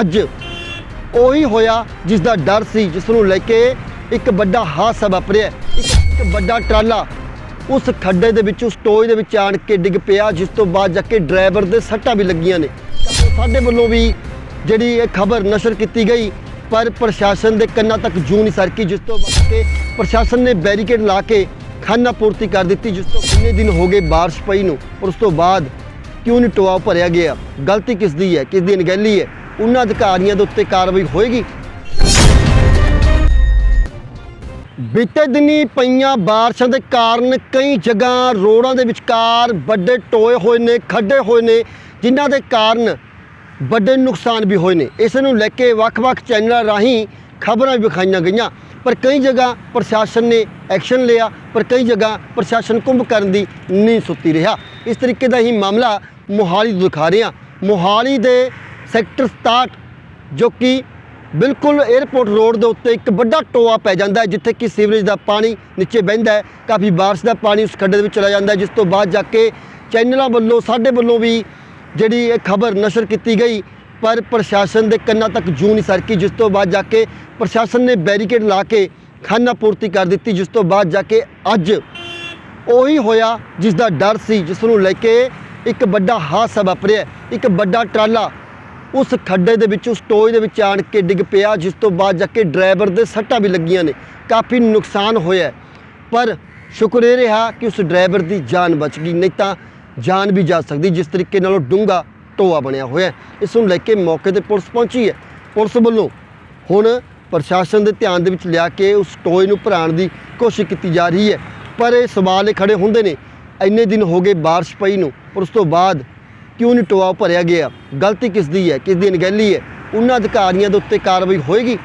ਅੱਜ ਉਹੀ ਹੋਇਆ ਜਿਸ ਦਾ ਡਰ ਸੀ ਜਿਸ ਨੂੰ ਲੈ ਕੇ ਇੱਕ ਵੱਡਾ ਹਾਦਸਾ ਵਾਪਰਿਆ। ਇੱਕ ਇੱਕ ਵੱਡਾ ਟਰਾਲਾ ਉਸ ਖੱਡੇ ਦੇ ਵਿੱਚ, ਉਸ ਟੋਏ ਦੇ ਵਿੱਚ ਆਣ ਕੇ ਡਿੱਗ ਪਿਆ, ਜਿਸ ਤੋਂ ਬਾਅਦ ਜਾ ਕੇ ਡਰਾਈਵਰ ਦੇ ਸੱਟਾਂ ਵੀ ਲੱਗੀਆਂ ਨੇ। ਸਾਡੇ ਵੱਲੋਂ ਵੀ ਜਿਹੜੀ ਇਹ ਖਬਰ ਨਸ਼ਰ ਕੀਤੀ ਗਈ, ਪਰ ਪ੍ਰਸ਼ਾਸਨ ਦੇ ਕੰਨਾਂ ਤੱਕ ਜੂ ਨਹੀਂ ਸਰਕੀ, ਜਿਸ ਤੋਂ ਬਾਅਦ ਕਿ ਪ੍ਰਸ਼ਾਸਨ ਨੇ ਬੈਰੀਕੇਡ ਲਾ ਕੇ ਖਾਨਾ ਪੂਰਤੀ ਕਰ ਦਿੱਤੀ, ਜਿਸ ਤੋਂ ਕਿੰਨੇ ਦਿਨ ਹੋ ਗਏ ਬਾਰਿਸ਼ ਪਈ ਨੂੰ ਔਰ ਉਸ ਤੋਂ ਬਾਅਦ ਕਿਉਂ ਨਹੀਂ ਟੋਆ ਭਰਿਆ ਗਿਆ? ਗਲਤੀ ਕਿਸ ਦੀ ਹੈ? ਕਿਸ ਦੀ ਅਣਗਹਿਲੀ ਹੈ? ਉਹਨਾਂ ਅਧਿਕਾਰੀਆਂ ਦੇ ਉੱਤੇ ਕਾਰਵਾਈ ਹੋਏਗੀ। ਬੀਤੇ ਦਿਨੀ ਪਈਆਂ ਬਾਰਿਸ਼ਾਂ ਦੇ ਕਾਰਨ ਕਈ ਜਗ੍ਹਾ ਰੋਡਾਂ ਦੇ ਵਿਚਕਾਰ ਵੱਡੇ ਟੋਏ ਹੋਏ ਨੇ, ਖੱਡੇ ਹੋਏ ਨੇ, ਜਿਨ੍ਹਾਂ ਦੇ ਕਾਰਨ ਵੱਡੇ ਨੁਕਸਾਨ ਵੀ ਹੋਏ ਨੇ। ਇਸ ਨੂੰ ਲੈ ਕੇ ਵੱਖ-ਵੱਖ ਚੈਨਲਾਂ ਰਾਹੀਂ ਖਬਰਾਂ ਵੀ ਵਿਖਾਈਆਂ ਗਈਆਂ। ਪਰ ਕਈ ਜਗ੍ਹਾ ਪ੍ਰਸ਼ਾਸਨ ਨੇ ਐਕਸ਼ਨ ਲਿਆ, ਪਰ ਕਈ ਜਗ੍ਹਾ ਪ੍ਰਸ਼ਾਸਨ ਕੁੰਭ ਕਰਨ ਦੀ ਨਹੀਂ ਸੁੱਤੀ ਰਿਹਾ। ਇਸ ਤਰੀਕੇ ਦਾ ਹੀ ਮਾਮਲਾ ਮੋਹਾਲੀ ਤੋਂ ਦਿਖਾ ਰਹੇ ਹਾਂ। ਮੋਹਾਲੀ ਦੇ ਸੈਕਟਰ 67 ਜੋ ਕਿ ਬਿਲਕੁਲ 에ਅਰਪੋਰਟ ਰੋਡ ਦੇ ਉੱਤੇ ਇੱਕ ਵੱਡਾ ਟੋਆ ਪੈ ਜਾਂਦਾ ਹੈ, ਜਿੱਥੇ ਕਿ ਸੀਵਰੇਜ ਦਾ ਪਾਣੀ ਨੀਚੇ ਵਹਿੰਦਾ ਹੈ। ਕਾਫੀ ਬਾਰਿਸ਼ ਦਾ ਪਾਣੀ ਉਸ ਖੱਡੇ ਦੇ ਵਿੱਚ ਚਲਾ ਜਾਂਦਾ ਜਿਸ ਤੋਂ ਬਾਅਦ ਜਾ ਕੇ ਚੈਨਲਾਂ ਵੱਲੋਂ, ਸਾਡੇ ਵੱਲੋਂ ਵੀ ਜਿਹੜੀ ਇਹ ਖਬਰ ਨਸ਼ਰ ਕੀਤੀ ਗਈ, ਪਰ ਪ੍ਰਸ਼ਾਸਨ ਦੇ ਕੰਨਾਂ ਤੱਕ ਜੂ ਨਹੀਂ ਸਰਕੀ, ਜਿਸ ਤੋਂ ਬਾਅਦ ਜਾ ਕੇ ਪ੍ਰਸ਼ਾਸਨ ਨੇ ਬੈਰੀਕੇਡ ਲਾ ਕੇ ਖਾਨਾ ਪੂਰਤੀ ਕਰ ਦਿੱਤੀ, ਜਿਸ ਤੋਂ ਬਾਅਦ ਜਾ ਕੇ ਅੱਜ ਉਹੀ ਹੋਇਆ ਜਿਸ ਦਾ ਡਰ ਸੀ, ਜਿਸ ਨੂੰ ਲੈ ਕੇ ਇੱਕ ਵੱਡਾ ਹਾਦਸਾ ਵਾਪਰਿਆ ਇੱਕ ਵੱਡਾ ਟਰਾਲਾ ਉਸ ਖੱਡੇ ਦੇ ਵਿੱਚ, ਉਸ ਟੋਏ ਦੇ ਵਿੱਚ ਆਣ ਕੇ ਡਿੱਗ ਪਿਆ, ਜਿਸ ਤੋਂ ਬਾਅਦ ਜਾ ਕੇ ਡਰਾਈਵਰ ਦੇ ਸੱਟਾਂ ਵੀ ਲੱਗੀਆਂ ਨੇ। ਕਾਫੀ ਨੁਕਸਾਨ ਹੋਇਆ ਪਰ ਸ਼ੁਕਰ ਇਹ ਰਿਹਾ ਕਿ ਉਸ ਡਰਾਈਵਰ ਦੀ ਜਾਨ ਬਚ ਗਈ, ਨਹੀਂ ਤਾਂ ਜਾਨ ਵੀ ਜਾ ਸਕਦੀ, ਜਿਸ ਤਰੀਕੇ ਨਾਲ ਉਹ ਡੂੰਘਾ ਟੋਆ ਬਣਿਆ ਹੋਇਆ ਇਸ ਨੂੰ ਲੈ ਕੇ ਮੌਕੇ ਤੇ ਪੁਲਿਸ ਪਹੁੰਚੀ ਹੈ। ਪੁਲਿਸ ਵੱਲੋਂ ਹੁਣ ਪ੍ਰਸ਼ਾਸਨ ਦੇ ਧਿਆਨ ਦੇ ਵਿੱਚ ਲਿਆ ਕੇ ਉਸ ਟੋਏ ਨੂੰ ਭਰਾਉਣ ਦੀ ਕੋਸ਼ਿਸ਼ ਕੀਤੀ ਜਾ ਰਹੀ ਹੈ। ਪਰ ਇਹ ਸਵਾਲ ਇਹ ਖੜੇ ਹੁੰਦੇ ਨੇ, ਇੰਨੇ ਦਿਨ ਹੋ ਗਏ ਬਾਰਿਸ਼ ਪਈ ਨੂੰ। ਪਰ ਉਸ ਤੋਂ ਬਾਅਦ ਕਿਉਂ ਨਹੀਂ ਟੋਆ ਭਰਿਆ ਗਿਆ ਗਲਤੀ ਕਿਸ ਦੀ ਹੈ ਕਿਸ ਦੀ ਅਣਗਹਿਲੀ ਹੈ ਉਹਨਾਂ ਅਧਿਕਾਰੀਆਂ ਦੇ ਉੱਤੇ ਕਾਰਵਾਈ ਹੋਏਗੀ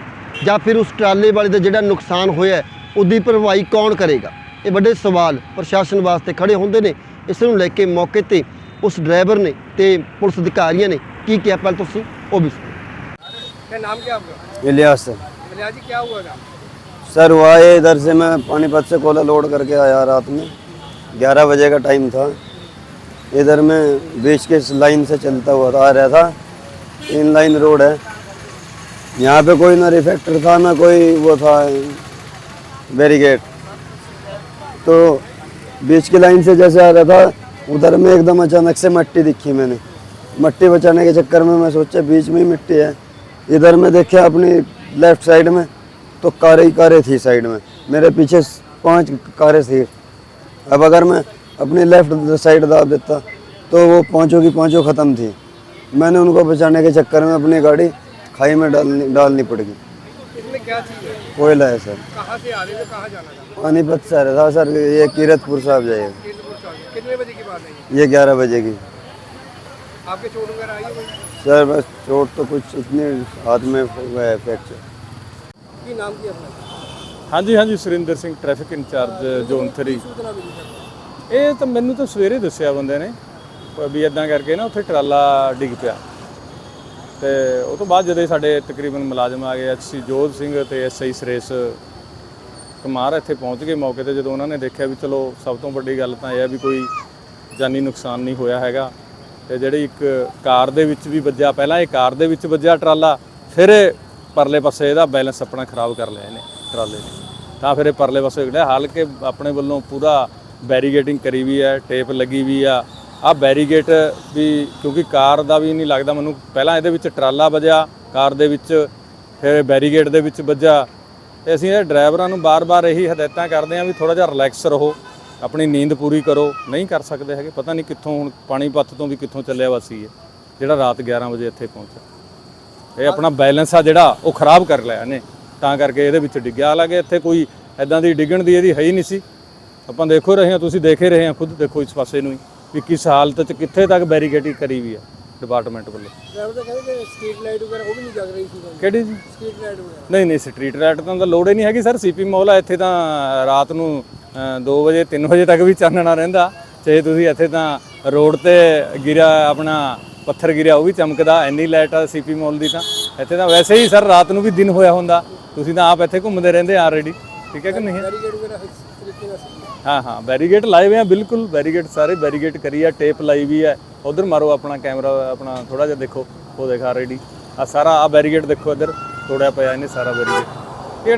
ਜਾਂ ਫਿਰ ਉਸ ਟਰਾਲੇ ਵਾਲੇ ਦਾ ਜਿਹੜਾ ਨੁਕਸਾਨ ਹੋਇਆ ਹੈ, ਉਹਦੀ ਭਰਵਾਈ ਕੌਣ ਕਰੇਗਾ ਇਹ ਵੱਡੇ ਸਵਾਲ ਪ੍ਰਸ਼ਾਸਨ ਵਾਸਤੇ ਖੜੇ ਹੁੰਦੇ ਨੇ ਇਸ ਨੂੰ ਲੈ ਕੇ ਮੌਕੇ ਤੇ ਉਸ ਡਰਾਈਵਰ ਨੇ ਤੇ ਪੁਲਿਸ ਅਧਿਕਾਰੀਆਂ ਨੇ ਕੀ ਕਿਹਾ ਪਹਿਲਾਂ ਤੁਸੀਂ ਉਹ ਵੀ ਸੁਣੋ। क्या नाम क्या आपका इलियास सर इलियास जी क्या हुआ था सर हुआ ये इधर से मैं पानीपत से कोला लोड करके आया रात में ग्यारह बजे का टाइम था इधर में बीच के लाइन से चलता हुआ आ रहा था। इन लाइन रोड है। यहाँ पे कोई ना रिफेक्टर था, ना कोई वो था बैरिगेट तो बीच की लाइन से जैसे आ रहा था, उधर में एकदम अचानक से मट्टी दिखी मैंने। मट्टी बचाने के चक्कर में मैं सोचा, बीच में ही मिट्टी है। इधर में देखा अपनी लेफ़्ट साइड में तो कारें ही कारें थी साइड में। मेरे पीछे पाँच कारें थी। अब अगर मैं अपनी लेफ़्ट साइड दाब देता तो वो पाँचों की पाँचों ख़त्म थी। मैंने उनको बचाने के चक्कर में अपनी गाड़ी खाई में डालनी डालनी पड़ेगी कोयला है? सर पानीपत से आ रहे सर था? सर हाँ ये कीरतपुर साहब जाइएगा कितने ये? ग्यारह बजे की। आपके चोट वगैरह आई सर बस चोट तो कुछ इतनी हाथ में हुआ है फ्रैक्चर हाँ जी हाँ जी Surendra Singh traffic incharge zone three ਇਹ ਤਾਂ ਮੈਨੂੰ ਤਾਂ ਸਵੇਰੇ ਦੱਸਿਆ ਬੰਦੇ ਨੇ, ਵੀ ਇਦਾਂ ਕਰਕੇ ਨਾ ਉੱਥੇ ਟਰਾਲਾ ਡਿੱਗ ਪਿਆ। ਤੇ ਉਹ ਤੋਂ ਬਾਅਦ ਜਦੋਂ ਸਾਡੇ ਤਕਰੀਬਨ ਮੁਲਾਜ਼ਮ ਆ ਗਏ ਐਚਸੀ ਜੋਧ ਸਿੰਘ ਤੇ ਐਸਆਈ ਸੁਰੇਸ਼ ਕੁਮਾਰ ਇੱਥੇ ਪਹੁੰਚ ਗਏ ਮੌਕੇ ਤੇ, ਜਦੋਂ ਉਹਨਾਂ ਨੇ ਦੇਖਿਆ ਵੀ ਚਲੋ ਸਭ ਤੋਂ ਵੱਡੀ ਗੱਲ ਤਾਂ ਇਹ ਹੈ ਵੀ ਕੋਈ ਜਾਨੀ ਨੁਕਸਾਨ ਨਹੀਂ ਹੋਇਆ ਹੈਗਾ। ਤੇ ਜਿਹੜੀ ਇੱਕ ਕਾਰ ਦੇ ਵਿੱਚ ਵੀ ਵੱਜਿਆ, ਪਹਿਲਾਂ ਇਹ ਕਾਰ ਦੇ ਵਿੱਚ ਵੱਜਿਆ ਟਰਾਲਾ, ਫਿਰ ਪਰਲੇ ਪਾਸੇ ਇਹਦਾ ਬੈਲੈਂਸ ਆਪਣਾ ਖਰਾਬ ਕਰ ਲਿਆ ਇਹਨੇ ਟਰਾਲੇ ਨੇ। ਤਾਂ ਫਿਰ ਇਹ ਪਰਲੇ ਪਾਸੇ ਜਿਹੜਾ, ਹਾਲਾਂਕਿ ਆਪਣੇ ਵੱਲੋਂ ਪੂਰਾ ਬੈਰੀਗੇਟਿੰਗ ਕਰੀ ਵੀ ਹੈ, ਟੇਪ ਲੱਗੀ ਵੀ ਆ। ਆ ਬੈਰੀਗੇਟ ਵੀ ਕਿਉਂਕਿ ਕਾਰ ਦਾ ਵੀ ਨਹੀਂ ਲੱਗਦਾ, ਮੈਨੂੰ ਪਹਿਲਾਂ ਇਹਦੇ ਵਿੱਚ ਟਰਾਲਾ ਵੱਜਿਆ, ਕਾਰ ਦੇ ਵਿੱਚ, ਫਿਰ ਬੈਰੀਗੇਟ ਦੇ ਵਿੱਚ ਵੱਜਾ ਤੇ ਅਸੀਂ ਇਹ ਡਰਾਈਵਰਾਂ ਨੂੰ ਬਾਰ-ਬਾਰ ਇਹੀ ਹਦਾਇਤਾਂ ਕਰਦੇ ਹਾਂ ਵੀ ਥੋੜਾ ਜਿਹਾ ਰਿਲੈਕਸ ਰਹੋ, ਆਪਣੀ ਨੀਂਦ ਪੂਰੀ ਕਰੋ। ਨਹੀਂ ਕਰ ਸਕਦੇ ਹੈਗੇ, ਪਤਾ ਨਹੀਂ ਕਿੱਥੋਂ ਹੁਣ ਪਾਣੀਪਤ ਤੋਂ ਵੀ ਕਿੱਥੋਂ ਚੱਲਿਆ ਵਾ ਸੀ ਇਹ, ਜਿਹੜਾ ਰਾਤ 11 ਵਜੇ ਇੱਥੇ ਪਹੁੰਚਿਆ। ਇਹ ਆਪਣਾ ਬੈਲੈਂਸ ਆ ਜਿਹੜਾ, ਉਹ ਖਰਾਬ ਕਰ ਲਿਆ ਇਹਨੇ। ਤਾਂ ਕਰਕੇ ਇਹਦੇ ਵਿੱਚ ਡਿੱਗਿਆ। ਹਾਲਾਂਕਿ ਇੱਥੇ ਕੋਈ ਐਦਾਂ ਦੀ ਡਿੱਗਣ ਦੀ ਇਹਦੀ ਹੈ ਹੀ ਨਹੀਂ ਸੀ। ਆਪਾਂ ਦੇਖੋ ਰਹੇ ਹਾਂ ਤੁਸੀਂ ਦੇਖੇ ਰਹੇ ਹਾਂ ਖੁਦ ਦੇਖੋ ਇਸ ਪਾਸੇ ਨੂੰ ਵੀ ਕਿਸ ਹਾਲਤ 'ਚ ਕਿੱਥੇ ਤੱਕ ਬੈਰੀਕੇਡਿੰਗ ਕਰੀ ਵੀ ਆ ਡਿਪਾਰਟਮੈਂਟ ਵੱਲੋਂ। ਨਹੀਂ ਕਿਹੜੀ ਜੀ? ਸਟਰੀਟ ਲਾਈਟ ਵਗੈਰਾ। ਨਹੀਂ ਨਹੀਂ ਸਟਰੀਟ ਲਾਈਟ ਤਾਂ ਲੋੜ ਹੀ ਨਹੀਂ ਹੈਗੀ ਸਰ ਸੀਪੀ ਮੌਲ ਆ ਇੱਥੇ ਤਾਂ ਰਾਤ ਨੂੰ 2 ਵਜੇ 3 ਵਜੇ ਤੱਕ ਵੀ ਚਾਨਣਾ ਰਹਿੰਦਾ। ਚਾਹੇ ਤੁਸੀਂ ਇੱਥੇ ਤਾਂ ਰੋਡ ਤੇ ਗਿਰਿਆ ਆਪਣਾ ਪੱਥਰ ਗਿਰਿਆ ਉਹ ਵੀ ਚਮਕਦਾ ਐਨੀ ਲਾਈਟ ਆ ਸੀਪੀ ਮੌਲ ਦੀ ਤਾਂ। ਇੱਥੇ ਤਾਂ ਵੈਸੇ ਹੀ ਸਰ ਰਾਤ ਨੂੰ ਵੀ ਦਿਨ ਹੋਇਆ ਹੁੰਦਾ। ਤੁਸੀਂ ਤਾਂ ਆਪ ਇੱਥੇ ਘੁੰਮਦੇ ਰਹਿੰਦੇ ਆਲਰੇਡੀ ਠੀਕ ਹੈ ਕਿ ਨਹੀਂ? ਹਾਂ ਹਾਂ ਬੈਰੀਗੇਟ ਲਾਏ ਹੋਏ ਆ, ਬਿਲਕੁਲ ਬੈਰੀਗੇਟ ਸਾਰੇ ਬੈਰੀਗੇਟ ਕਰੀ ਆ ਟੇਪ ਲਾਈ ਵੀ ਆ। ਉਧਰ ਮਾਰੋ ਆਪਣਾ ਕੈਮਰਾ ਆਪਣਾ ਥੋੜਾ ਜਿਹਾ ਦੇਖੋ, ਉਹ ਦੇਖਾ ਰੈਡੀ। ਆ ਸਾਰਾ ਆ ਬੈਰੀਗੇਟ ਦੇਖੋ ਇੱਧਰ, ਤੋੜਿਆ ਪਿਆ ਇਹਨੇ ਸਾਰਾ ਬੈਰੀਗੇਡ ਇਹ